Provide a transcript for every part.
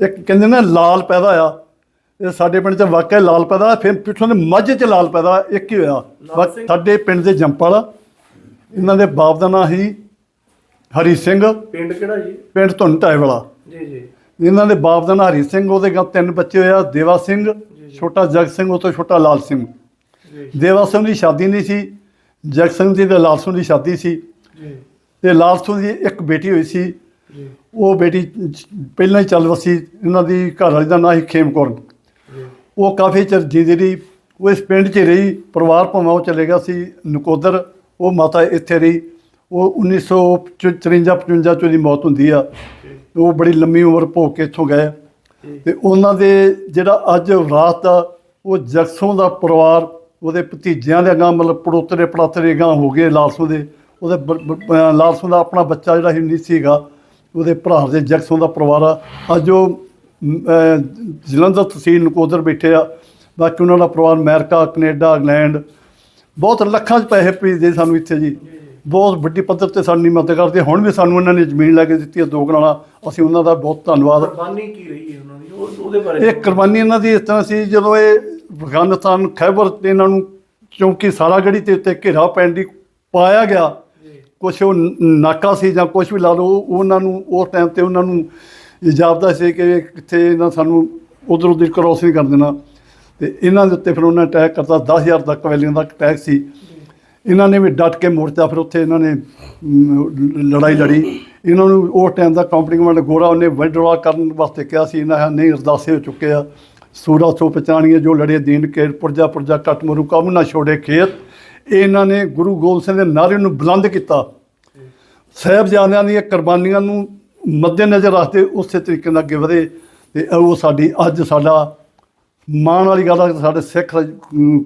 ਇੱਕ ਕਹਿੰਦੇ ਨਾ ਲਾਲ ਪੈਦਾ ਆ। ਇਹ ਸਾਡੇ ਪਿੰਡ 'ਚ ਵਾਕਿਆ ਲਾਲ ਪੈਦਾ ਫਿਰ ਪਿੱਛੋਂ ਦੇ ਮੱਝ 'ਚ ਲਾਲ ਪੈਦਾ ਇੱਕ ਹੀ ਹੋਇਆ। ਸਿੰਘ? ਸਾਡੇ ਪਿੰਡ ਦੇ ਜੰਪਲ ਇਹਨਾਂ ਦੇ ਬਾਪ ਦਾ ਨਾਂ ਸੀ ਹਰੀ ਸਿੰਘ। ਪਿੰਡ ਕਿਹੜਾ ਜੀ? ਪਿੰਡ ਧੁੰਨ ਢਾਏ ਵਾਲਾ ਜੀ ਜੀ। ਇਹਨਾਂ ਦੇ ਬਾਪ ਦਾ ਨਾਂ ਹਰੀ ਸਿੰਘ ਉਹਦੇ ਗਾਂ ਤਿੰਨ ਬੱਚੇ ਹੋਇਆ ਦੇਵਾ ਸਿੰਘ ਛੋਟਾ ਜਗ ਸਿੰਘ ਉਹ ਤੋਂ ਛੋਟਾ ਲਾਲ ਸਿੰਘ। ਦੇਵਾ ਸਿੰਘ ਦੀ ਸ਼ਾਦੀ ਨਹੀਂ ਸੀ ਜਗ ਸਿੰਘ ਦੀ ਤੇ ਲਾਲ ਸਿੰਘ ਦੀ ਸ਼ਾਦੀ ਸੀ। ਜੀ। ਤੇ ਲਾਲ ਸਿੰਘ ਦੀ ਇੱਕ ਬੇਟੀ ਹੋਈ ਸੀ ਉਹ ਬੇਟੀ ਪਹਿਲਾਂ ਹੀ ਚੱਲ ਵਸੀ ਇਹਨਾਂ ਦੀ ਘਰ ਵਾਲੀ ਦਾ ਨਾਂ ਸੀ ਖੇਮ ਕੌਰ ਉਹ ਕਾਫੀ ਚਿਰ ਜੀਂਦੀ ਰਹੀ ਉਹ ਇਸ ਪਿੰਡ 'ਚ ਰਹੀ ਪਰਿਵਾਰ ਭਾਵੇਂ ਉਹ ਚਲੇ ਗਿਆ ਸੀ ਨਕੋਦਰ ਉਹ ਮਾਤਾ ਇੱਥੇ ਰਹੀ। ਉਹ 1954 55 ਚ ਉਹਦੀ ਮੌਤ ਹੁੰਦੀ ਆ। ਉਹ ਬੜੀ ਲੰਮੀ ਉਮਰ ਭੋਗ ਕੇ ਇੱਥੋਂ ਗਏ। ਤੇ ਉਹਨਾਂ ਦੇ ਜਿਹੜਾ ਅੱਜ ਵਿਰਾਸਤ ਆ ਉਹ ਜਗਸੋਂ ਦਾ ਪਰਿਵਾਰ ਉਹਦੇ ਭਤੀਜਿਆਂ ਦੇ ਅਗਾਂਹ ਮਤਲਬ ਪੜੋਤਰੇ ਪੜਾਤਰੇ ਅਗਾਂਹ ਹੋ ਗਏ ਲਾਲਸੋਂ ਦੇ। ਉਹਦੇ ਲਾਲਸੋਂ ਦਾ ਆਪਣਾ ਬੱਚਾ ਜਿਹੜਾ ਨਹੀਂ ਸੀਗਾ। ਉਹਦੇ ਭਰਾ ਦੇ ਜਗਸੋਂ ਦਾ ਪਰਿਵਾਰ ਆ। ਅੱਜ ਉਹ ਜਲੰਧਰ ਤਹਿਸੀਲ ਨਕੋਦਰ ਬੈਠੇ ਆ। ਬਾਕੀ ਉਹਨਾਂ ਦਾ ਪਰਿਵਾਰ ਅਮਰੀਕਾ ਕੈਨੇਡਾ ਇੰਗਲੈਂਡ। ਬਹੁਤ ਲੱਖਾਂ 'ਚ ਪੈਸੇ ਭੇਜਦੇ ਸਾਨੂੰ ਇੱਥੇ ਜੀ। ਬਹੁਤ ਵੱਡੀ ਪੱਧਰ ਤੇ ਸਾਡੀ ਮਦਦ ਕਰਦੇ। ਹੁਣ ਵੀ ਸਾਨੂੰ ਉਹਨਾਂ ਨੇ ਜ਼ਮੀਨ ਲੈ ਕੇ ਦਿੱਤੀ ਹੈ ਦੋ ਕਨਾਲਾਂ। ਅਸੀਂ ਉਹਨਾਂ ਦਾ ਬਹੁਤ ਧੰਨਵਾਦ। ਕੁਰਬਾਨੀ ਕੀ ਰਹੀ ਹੈ ਉਹਨਾਂ ਦੀ? ਉਹ- ਉਹਦੇ ਬਾਰੇ ਇਹ ਕੁਰਬਾਨੀ ਇਹਨਾਂ ਦੀ ਇਸ ਤਰ੍ਹਾਂ ਸੀ ਜਦੋਂ ਇਹ ਅਫਗਾਨਿਸਤਾਨ ਖੈਬਰ ਤੇ ਇਹਨਾਂ ਨੂੰ ਚੌਂਕੀ ਸਾਰਾਗੜੀ ਤੇ ਉੱਤੇ ਘੇਰਾ ਪੈਣ ਦੀ ਪਾਇਆ ਗਿਆ ਜੀ ਕੁਛ ਉਹ ਨਾਕਾ ਸੀ ਜਾਂ ਕੁਛ ਵੀ ਲਾ ਲਓ ਉਹਨਾਂ ਨੂੰ ਉਸ ਟਾਈਮ ਤੇ ਉਹਨਾਂ ਨੂੰ ਜਾਪਦਾ ਸੀ ਕਿ ਕਿੱਥੇ ਇਹਨਾਂ ਸਾਨੂੰ ਉਧਰ ਉਧਰ ਕ੍ਰੋਸ ਨਹੀਂ ਕਰ ਦੇਣਾ। ਤੇ ਇਹਨਾਂ ਦੇ ਉੱਤੇ ਫਿਰ ਉਹਨਾਂ ਨੇ ਅਟੈਕ ਕਰਤਾ 10000 ਤੱਕ ਵੈਲੀਆਂ ਦਾ ਅਟੈਕ ਸੀ। ਇਹਨਾਂ ਨੇ ਵੀ ਡਟ ਕੇ ਮੋਰਚਾ ਫਿਰ ਉੱਥੇ ਇਹਨਾਂ ਨੇ ਲੜਾਈ ਲੜੀ। ਇਹਨਾਂ ਨੂੰ ਉਸ ਟਾਈਮ ਦਾ ਕੰਪਨੀ ਕਮਾਂਡ ਗੋਰਾ ਉਹਨੇ ਵਿਡਰਾ ਕਰਨ ਵਾਸਤੇ ਕਿਹਾ ਸੀ, ਇਹਨਾਂ ਨਹੀਂ, ਅਰਦਾਸੇ ਹੋ ਚੁੱਕੇ ਆ। ਸੂਰਾ ਸੋ ਪਛਾਣੀਏ, ਜੋ ਲੜੇ ਦੀਨ ਕੇ ਪੁਰਜਾ ਪੁਰਜਾ ਕੱਟ ਮਰੂ, ਕਮ ਨਾ ਛੋੜੇ ਖੇਤ। ਇਹਨਾਂ ਨੇ ਗੁਰੂ ਗੋਬਿੰਦ ਸਿੰਘ ਦੇ ਨਾਰੇ ਨੂੰ ਬੁਲੰਦ ਕੀਤਾ। ਸਾਹਿਬਜ਼ਾਦਿਆਂ ਦੀਆਂ ਕੁਰਬਾਨੀਆਂ ਨੂੰ ਮੱਦੇਨਜ਼ਰ ਰੱਖਦੇ ਉਸੇ ਤਰੀਕੇ ਨਾਲ ਅੱਗੇ ਵਧੇ ਤੇ ਉਹ ਸਾਡੀ ਅੱਜ ਸਾਡਾ ਮਾਣ ਵਾਲੀ ਗੱਲ ਆ, ਸਾਡੇ ਸਿੱਖ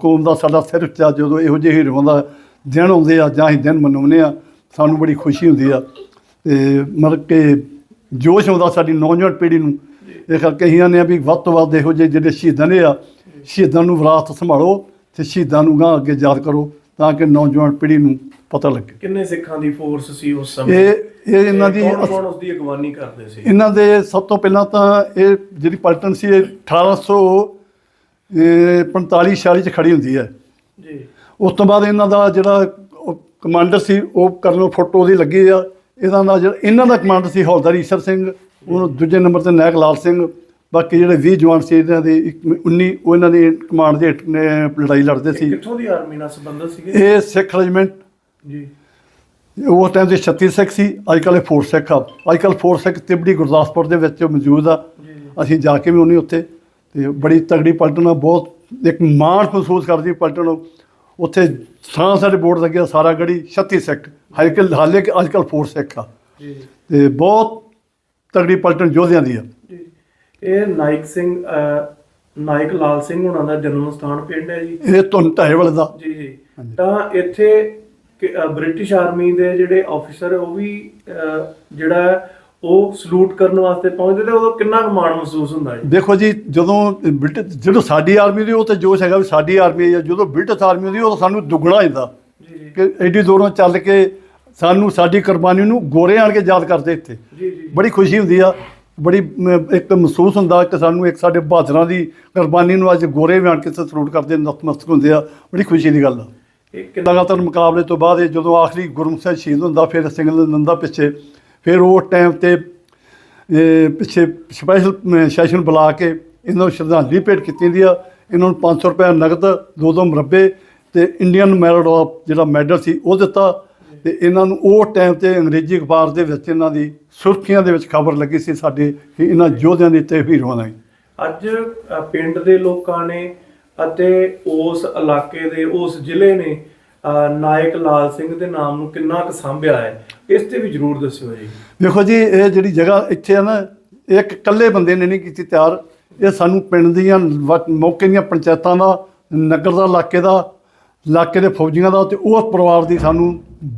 ਕੌਮ ਦਾ ਸਾਡਾ ਸਿਰ ਉੱਚਾ ਜਦੋਂ ਇਹੋ ਜਿਹੇ ਹੀਰੋਆਂ ਦਾ ਦਿਨ ਆਉਂਦੇ ਆ ਜਾਂ ਅਸੀਂ ਦਿਨ ਮਨਾਉਂਦੇ ਆ, ਸਾਨੂੰ ਬੜੀ ਖੁਸ਼ੀ ਹੁੰਦੀ ਆ। ਤੇ ਮਤਲਬ ਕਿ ਜੋਸ਼ ਆਉਂਦਾ ਸਾਡੀ ਨੌਜਵਾਨ ਪੀੜ੍ਹੀ ਨੂੰ। ਇਹ ਕਰਕੇ ਅਸੀਂ ਆਨੇ ਆ ਵੀ ਵੱਧ ਤੋਂ ਵੱਧ ਇਹੋ ਜਿਹੇ ਜਿਹੜੇ ਸ਼ਹੀਦਾਂ ਨੇ ਆ, ਸ਼ਹੀਦਾਂ ਨੂੰ ਵਿਰਾਸਤ ਸੰਭਾਲੋ ਤੇ ਸ਼ਹੀਦਾਂ ਨੂੰ ਗਾਂ ਅੱਗੇ ਯਾਦ ਕਰੋ। ਤਾਂ ਕਿ ਨੌਜਵਾਨ ਪੀੜ੍ਹੀ ਨੂੰ ਪਤਾ ਲੱਗੇ। ਕਿੰਨੇ ਸਿੱਖਾਂ ਦੀ ਫੋਰਸ ਸੀ ਉਸ ਸਮੇਂ? ਇਹ ਇਹ ਇਹਨਾਂ ਦੀ ਕੌਣ ਕੌਣ ਉਸ ਦੀ ਅਗਵਾਨੀ ਕਰਦੇ ਸੀ? ਇਹਨਾਂ ਦੇ ਸਭ ਤੋਂ ਪਹਿਲਾਂ ਤਾਂ ਇਹ ਜਿਹੜੀ ਪਲਟਨ ਸੀ ਇਹ 1845 46 ਚ ਖੜੀ ਹੁੰਦੀ ਹੈ। ਜੀ। ਉਸ ਤੋਂ ਬਾਅਦ ਇਹਨਾਂ ਦਾ ਜਿਹੜਾ ਕਮਾਂਡਰ ਸੀ ਉਹ ਕਰਨਲ ਫੋਟੋ ਉਹਦੀ ਲੱਗੀ ਆ। ਇਹਦਾ ਦਾ ਜਿਹੜਾ ਇਹਨਾਂ ਦਾ ਕਮਾਂਡਰ ਸੀ ਹੌਲਦਾਰ ਈਸ਼ਰ ਸਿੰਘ ਉਹਨੂੰ ਦੂਜੇ ਨੰਬਰ ਤੇ ਨਾਇਕ ਲਾਲ ਸਿੰਘ। ਬਾਕੀ ਜਿਹੜੇ 20 ਜਵਾਨ ਸੀ ਇਹਨਾਂ ਦੇ ਇੱਕ 19 ਉਹ ਇਹਨਾਂ ਦੀ ਕਮਾਂਡ ਦੇ ਹੇਠ ਨੇ ਲੜਾਈ ਲੜਦੇ ਸੀ। ਕਿੱਥੋਂ ਦੀ ਆਰਮੀ ਨਾਲ ਸੰਬੰਧਿਤ ਸੀਗੇ? ਇਹ ਸਿੱਖ ਰੈਜੀਮੈਂਟ ਜੀ। ਉਸ ਟਾਈਮ ਦੇ 36 ਸਿੱਖ ਸੀ ਅੱਜ ਕੱਲ੍ਹ ਇਹ ਫੋਰ ਸਿੱਖ ਆ। ਅੱਜ ਕੱਲ੍ਹ ਫੋਰ ਸਿੱਖ ਤਿਬੜੀ ਗੁਰਦਾਸਪੁਰ ਦੇ ਵਿੱਚ ਮੌਜੂਦ ਆ। ਜੀ ਜੀ। ਅਸੀਂ ਜਾ ਕੇ ਵੀ ਉਹਨੇ ਉੱਥੇ। ਤੇ ਬੜੀ ਤਗੜੀ ਪਲਟਨ ਆ ਬਹੁਤ ਇੱਕ ਮਾਣ ਮਹਿਸੂਸ ਕਰਦੀ ਪਲਟਨ ਉੱਥੇ ਸਾਂ ਸਾਡੇ ਬੋਰਡ ਲੱਗਿਆ ਸਾਰਾ ਗੜੀ 36 ਸਿੱਖ। ਹਾਲੇ ਕਿ ਹਾਲੇ ਕਿ ਅੱਜ ਕੱਲ੍ਹ ਫੋਰ ਸਿੱਖ ਆ। ਜੀ। ਤੇ ਬਹੁਤ ਤਗੜੀ ਪਲਟਨ ਯੋਧਿਆਂ ਦੀ ਆ। ਜੀ। ਇਹ ਨਾਇਕ ਸਿੰਘ ਅਹ, ਨਾਇਕ ਲਾਲ ਸਿੰਘ ਉਹਨਾਂ ਦਾ ਜਨਮ ਸਥਾਨ ਪਿੰਡ ਹੈ ਜੀ। ਇਹ ਧੁਨ ਢਾਏ ਵਾਲੇ ਦਾ। ਜੀ ਜੀ। ਤਾਂ ਇੱਥੇ ਕਿ- ਬ੍ਰਿਟਿਸ਼ ਆਰਮੀ ਦੇ ਜਿਹੜੇ ਆਫੀਸਰ ਉਹ ਵੀ ਜਿਹੜਾ ਹੈ, ਉਹ ਸਲੂਟ ਕਰਨ ਵਾਸਤੇ ਪਹੁੰਚਦੇ ਤੇ ਉਦੋਂ ਕਿੰਨਾ ਕੁ ਮਾਣ ਮਹਿਸੂਸ ਹੁੰਦਾ ਜੀ? ਦੇਖੋ ਜੀ ਜਦੋਂ ਬ੍ਰਿਟਿਸ਼ ਜਦੋਂ ਸਾਡੀ ਆਰਮੀ ਦੀ ਉਹ ਤੇ ਜੋਸ਼ ਹੈਗਾ ਵੀ ਸਾਡੀ ਆਰਮੀ ਆ ਜਦੋਂ ਬ੍ਰਿਟਿਸ਼ ਆਰਮੀ ਦੀ ਉਹ ਸਾਨੂੰ ਦੁੱਗਣਾ ਹੁੰਦਾ। ਜੀ ਜੀ। ਕਿ ਐਡੀ ਦੂਰੋਂ ਚੱਲ ਕੇ ਸਾਨੂੰ ਸਾਡੀ ਕੁਰਬਾਨੀ ਨੂੰ ਗੋਰੇ ਆਣ ਕੇ ਯਾਦ ਕਰਦੇ ਇੱਥੇ। ਜੀ ਜੀ। ਬੜੀ ਖੁਸ਼ੀ ਹੁੰਦੀ ਆ। ਬੜੀ ਮ, ਇੱਕ ਮਹਿਸੂਸ ਹੁੰਦਾ ਕਿ ਸਾਨੂੰ ਇੱਕ ਸਾਡੇ ਬਹਾਦਰਾਂ ਦੀ ਕੁਰਬਾਨੀ ਨੂੰ ਅੱਜ ਗੋਰੇ ਵੀ ਆਣ ਕੇ ਸਲੂਟ ਕਰਦੇ ਨਤਮਸਤਕ ਹੁੰਦੇ ਆ। ਬੜੀ ਖੁਸ਼ੀ ਦੀ ਗੱਲ ਆ। ਇਹ ਕਿੰਨਾ ਲਗਾਤਾਰ ਮੁਕਾਬਲੇ ਤੋਂ ਬਾਅਦ ਇਹ ਜਦੋਂ ਆਖਰੀ ਗੁਰਮੁਖ ਸਾਹਿਬ ਸ਼ਹੀਦ ਹੁੰਦਾ ਫਿਰ ਸਿੰਗਲ ਨੰਦਾ ਪਿੱਛੇ ਫਿਰ ਉਹ ਟਾਈਮ ਤੇ ਪਿੱਛੇ ਸਪੈਸ਼ਲ ਸੈਸ਼ਨ ਬੁਲਾ ਕੇ ਇਹਨਾਂ ਨੂੰ ਸ਼ਰਧਾਂਜਲੀ ਭੇਟ ਕੀਤੀ ਜਾਂਦੀ ਆ। ਇਹਨਾਂ ਨੂੰ 500 ਰੁਪਏ ਨਗਦ ਦੋ ਦੋ ਮੁਰੱਬੇ ਤੇ ਇੰਡੀਅਨ ਆਫ ਜਿਹੜਾ ਮੈਡਲ ਸੀ ਉਹ ਦਿੱਤਾ। ਤੇ ਇਹਨਾਂ ਨੂੰ ਉਹ ਟਾਈਮ ਤੇ ਅੰਗਰੇਜ਼ੀ ਅਖਬਾਰ ਦੇ ਵਿੱਚ ਇਹਨਾਂ ਦੀ ਸੁਰਖੀਆਂ ਦੇ ਵਿੱਚ ਖਬਰ ਲੱਗੀ ਸੀ ਸਾਡੇ ਕਿ ਇਹਨਾਂ ਯੋਧਿਆਂ ਦੀ ਤੇ ਹੀਰੋਆਂ ਦੀ ਅੱਜ ਪਿੰਡ ਦੇ ਲੋਕਾਂ ਨੇ ਅਤੇ ਉਸ ਇਲਾਕੇ ਦੇ ਉਸ ਜ਼ਿਲ੍ਹੇ ਨੇ ਨਾਇਕ ਲਾਲ ਸਿੰਘ ਦੇ ਨਾਮ ਨੂੰ ਕਿੰਨਾ ਕੁ ਸਾਂਭਿਆ ਹੈ ਇਸ ਤੇ ਵੀ ਜਰੂਰ ਦੱਸਿਓ ਜੀ। ਦੇਖੋ ਜੀ ਇਹ ਜਿਹੜੀ ਜਗ੍ਹਾ ਇੱਥੇ ਆ ਨਾ ਇਹ ਇੱਕ ਇਕੱਲੇ ਬੰਦੇ ਨੇ ਨਹੀਂ ਕੀਤੀ ਤਿਆਰ। ਇਹ ਸਾਨੂੰ ਪਿੰਡ ਦੀਆਂ ਮੌਕੇ ਦੀਆਂ ਪੰਚਾਇਤਾਂ ਦਾ ਨਗਰ ਦਾ ਇਲਾਕੇ ਦਾ ਇਲਾਕੇ ਦੇ ਫੌਜੀਆਂ ਦਾ ਤੇ ਉਸ ਪਰਿਵਾਰ ਦੀ ਸਾਨੂੰ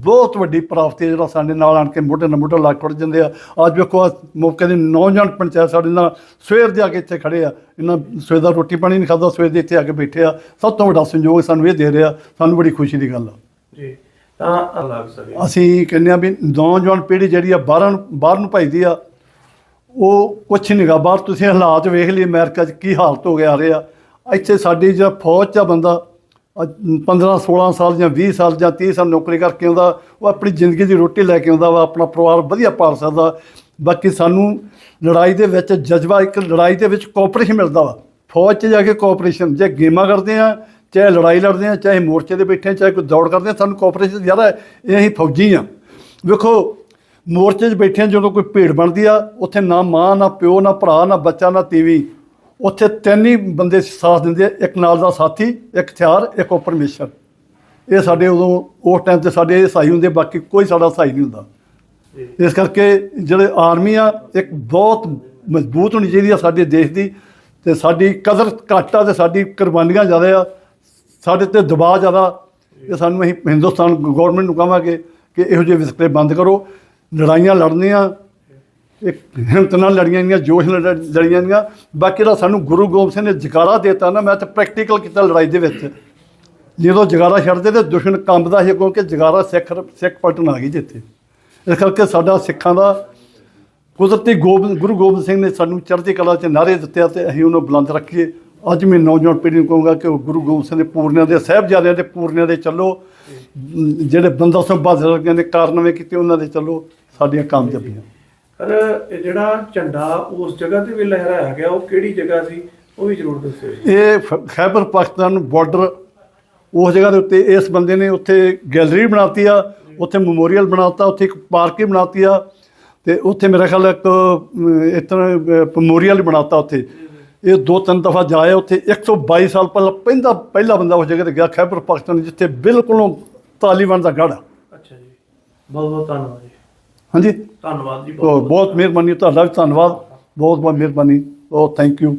ਬਹੁਤ ਵੱਡੀ ਪ੍ਰਾਪਤੀ ਜਿਹੜਾ ਸਾਡੇ ਨਾਲ ਆਣ ਕੇ ਮੋਢੇ ਨਾਲ ਮੋਢਾ ਲਾ ਕੇ ਖੜ ਜਾਂਦੇ ਆ। ਅੱਜ ਵੇਖੋ ਮੌਕੇ ਦੇ ਨੌਜਵਾਨ ਪੰਚਾਇਤ ਸਾਡੇ ਨਾਲ ਸਵੇਰ ਦੇ ਆ ਕੇ ਇੱਥੇ ਖੜੇ ਆ। ਇਹਨਾਂ ਸਵੇਰ ਦਾ ਰੋਟੀ ਪਾਣੀ ਨਹੀਂ ਖਾਦਾ ਸਵੇਰ ਦੇ ਇੱਥੇ ਆ ਕੇ ਬੈਠੇ ਆ। ਸਭ ਤੋਂ ਵੱਡਾ ਸੰਯੋਗ ਸਾਨੂੰ ਇਹ ਦੇ ਰਿਹਾ ਸਾਨੂੰ ਬੜੀ ਖੁਸ਼ੀ ਦੀ ਗੱਲ ਆ। ਜੀ ਤਾਂ ਲੱਗ ਸਕੇ ਅਸੀਂ ਕਹਿੰਦੇ ਆ ਵੀ ਨੌਜਵਾਨ ਪੀੜ੍ਹੀ ਜਿਹੜੀ ਆ ਬਾਹਰਾਂ ਬਾਹਰ ਨੂੰ ਭਜਦੀ ਆ ਉਹ ਕੁਛ ਨਹੀਂ ਗਾ। ਬਾਹਰ ਤੁਸੀਂ ਹਾਲਾਤ ਵੇਖ ਲਈ ਅਮਰੀਕਾ 'ਚ ਕੀ ਹਾਲਤ ਹੋ ਗਿਆ ਰਿਹਾ ਇੱਥੇ ਸਾਡੀ ਜਿਹੜਾ ਫੌਜ 'ਚ ਆ ਬੰਦਾ 15 16 ਸਾਲ ਜਾਂ 20 ਸਾਲ ਜਾਂ 30 ਸਾਲ ਨੌਕਰੀ ਕਰਕੇ ਆਉਂਦਾ, ਉਹ ਆਪਣੀ ਜ਼ਿੰਦਗੀ ਦੀ ਰੋਟੀ ਲੈ ਕੇ ਆਉਂਦਾ ਵਾ, ਆਪਣਾ ਪਰਿਵਾਰ ਵਧੀਆ ਪਾਲ ਸਕਦਾ। ਬਾਕੀ ਸਾਨੂੰ ਲੜਾਈ ਦੇ ਵਿੱਚ ਜਜ਼ਬਾ, ਇੱਕ ਲੜਾਈ ਦੇ ਵਿੱਚ ਕੋਆਪਰੇਸ਼ਨ ਮਿਲਦਾ ਵਾ। ਫੌਜ 'ਚ ਜਾ ਕੇ ਕੋਆਪਰੇਸ਼ਨ ਜੇ ਗੇਮਾਂ ਕਰਦੇ ਆ, ਚਾਹੇ ਲੜਾਈ ਲੜਦੇ ਆ, ਚਾਹੇ ਮੋਰਚੇ ਤੇ ਬੈਠੇ ਆ, ਚਾਹੇ ਕੋਈ ਦੌੜ ਕਰਦੇ ਆ, ਸਾਨੂੰ ਕੋਆਪਰੇਸ਼ਨ ਜ਼ਿਆਦਾ ਇਹ ਅਸੀਂ ਫੌਜੀ ਆ। ਵੇਖੋ, ਮੋਰਚੇ 'ਚ ਬੈਠੇ ਆ, ਜਦੋਂ ਕੋਈ ਭੀੜ ਬਣਦੀ ਆ, ਉੱਥੇ ਨਾ ਮਾਂ, ਨਾ ਪਿਓ, ਨਾ ਭਰਾ, ਨਾ ਬੱਚਾ, ਨਾ ਤੀਵੀਂ। ਉੱਥੇ ਤਿੰਨ ਹੀ ਬੰਦੇ ਸਾਥ ਦਿੰਦੇ ਆ, ਇੱਕ ਨਾਲ ਦਾ ਸਾਥੀ, ਇੱਕ ਹਥਿਆਰ, ਇੱਕ ਉਹ ਪਰਮੇਸ਼ਰ। ਇਹ ਸਾਡੇ ਉਦੋਂ, ਉਸ ਟਾਈਮ ਤੇ ਸਾਡੇ ਇਹ ਸਹਾਈ ਹੁੰਦੇ, ਬਾਕੀ ਕੋਈ ਸਾਡਾ ਸਹਾਈ ਨਹੀਂ ਹੁੰਦਾ। ਇਸ ਕਰਕੇ ਜਿਹੜੇ ਆਰਮੀ ਆ, ਇੱਕ ਬਹੁਤ ਮਜ਼ਬੂਤ ਹੋਣੀ ਚਾਹੀਦੀ ਆ ਸਾਡੇ ਦੇਸ਼ ਦੀ, ਤੇ ਸਾਡੀ ਕਦਰ ਘੱਟ ਆ ਤੇ ਸਾਡੀ ਕੁਰਬਾਨੀਆਂ ਜ਼ਿਆਦਾ ਆ। ਸਾਡੇ ਤੇ ਦਬਾਅ ਜ਼ਿਆਦਾ। ਇਹ ਸਾਨੂੰ ਅਸੀਂ ਹਿੰਦੁਸਤਾਨ ਗਵਰਨਮੈਂਟ ਨੂੰ ਕਹਾਂਗੇ ਕਿ ਇਹੋ ਜਿਹੇ ਵਿਤਕਰੇ ਬੰਦ ਕਰੋ। ਲੜਾਈਆਂ ਲੜਨੀਆਂ ਇੱਕ ਹਿੰਮਤ ਨਾਲ ਲੜੀਆਂ ਗਈਆਂ, ਜੋਸ਼ ਨਾਲ ਲੜ- ਲੜੀਆਂ ਗਈਆਂ। ਬਾਕੀ ਦਾ ਸਾਨੂੰ ਗੁਰੂ ਗੋਬਿੰਦ ਸਿੰਘ ਨੇ ਜਕਾਰਾ ਦਿੱਤਾ ਨਾ, ਮੈਂ ਤਾਂ ਪ੍ਰੈਕਟੀਕਲ ਕੀਤਾ ਲੜਾਈ ਦੇ ਵਿੱਚ। ਜਦੋਂ ਜਗਾਰਾ ਛੱਡਦੇ ਤੇ ਦੁਸ਼ਮਣ ਕੰਬਦਾ ਸੀ ਕਿਉਂਕਿ ਜਗਾਰਾ ਸਿੱਖ ਸਿੱਖ ਪਲਟਣ ਆ ਗਈ ਜਿੱਥੇ ਇਸ ਕਰਕੇ ਸਾਡਾ ਸਿੱਖਾਂ ਦਾ ਕੁਦਰਤੀ ਗੋਬਿੰਦ, ਗੁਰੂ ਗੋਬਿੰਦ ਸਿੰਘ ਨੇ ਸਾਨੂੰ ਚੜ੍ਹਦੀ ਕਲਾ 'ਚ ਨਾਰੇ ਦਿੱਤੇ ਆ ਤੇ ਅਸੀਂ ਉਹਨੂੰ ਬੁਲੰਦ ਰੱਖੀਏ। ਅੱਜ ਮੈਂ ਨੌਜਵਾਨ ਪੀੜ੍ਹੀ ਨੂੰ ਕਹੂੰਗਾ ਕਿ ਉਹ ਗੁਰੂ ਗੋਬਿੰਦ ਸਿੰਘ ਦੇ ਪੂਰਨਿਆਂ ਦੇ, ਸਾਹਿਬਜ਼ਾਦਿਆਂ ਦੇ ਪੂਰਨਿਆਂ ਦੇ ਚੱਲੋ। ਜਿਹੜੇ ਬੰਦਾ ਸਿੰਘ ਬਹਾਦਰ ਵਰਗਿਆਂ ਨੇ ਕਾਰਨਾਮੇ ਕੀਤੇ, ਉਹਨਾਂ ਦੇ ਚੱਲੋ। ਸਾਡੀਆਂ ਕਾਮਯਾਬੀਆਂ। ਪਰ ਇਹ ਜਿਹੜਾ ਝੰਡਾ ਉਸ ਜਗ੍ਹਾ ਤੇ ਵੀ ਲਹਿਰਾਇਆ ਗਿਆ ਉਹ ਕਿਹੜੀ ਜਗ੍ਹਾ ਸੀ ਉਹ ਵੀ ਜ਼ਰੂਰ ਦੱਸਿਓ ਜੀ। ਇਹ ਖ- ਖੈਬਰ ਪਾਕਿਸਤਾਨ ਬਾਰਡਰ ਉਸ ਜਗ੍ਹਾ ਦੇ ਉੱਤੇ ਇਸ ਬੰਦੇ ਨੇ ਉੱਥੇ ਗੈਲਰੀ ਬਣਾਤੀ ਆ ਉੱਥੇ ਮੈਮੋਰੀਅਲ ਬਣਾਤਾ ਉੱਥੇ ਇੱਕ ਪਾਰਕ ਹੀ ਬਣਾਤੀ ਆ ਤੇ ਉੱਥੇ ਮੇਰਾ ਖਿਆਲ ਇੱਕ ਅਮ, ਇਸ ਤਰ੍ਹਾਂ ਮੈਮੋਰੀਅਲ ਬਣਾਤਾ ਉੱਥੇ। ਇਹ ਦੋ ਤਿੰਨ ਦਫਾ ਜਾਇਆ ਉੱਥੇ 122 ਸਾਲ ਪਹਿਲਾਂ ਪਹਿਲਾ ਪਹਿਲਾ ਬੰਦਾ ਉਸ ਜਗ੍ਹਾ ਤੇ ਗਿਆ ਖੈਬਰ ਪਾਕਿਸਤਾਨ ਜਿੱਥੇ ਬਿਲਕੁਲੋਂ ਤਾਲੀਬਾਨ ਦਾ ਗੜ੍ਹ ਆ। ਅੱਛਾ ਜੀ ਬਹੁਤ ਬਹੁਤ ਧੰਨਵਾਦ ਜੀ। ਹਾਂਜੀ। ਧੰਨਵਾਦ ਜੀ ਬਹੁਤ ਬਹੁਤ ਮਿਹਰਬਾਨੀ ਤੁਹਾਡਾ ਵੀ ਧੰਨਵਾਦ। ਬਹੁਤ ਬਹੁਤ ਮਿਹਰਬਾਨੀ। ਬਹੁਤ ਥੈਂਕ ਯੂ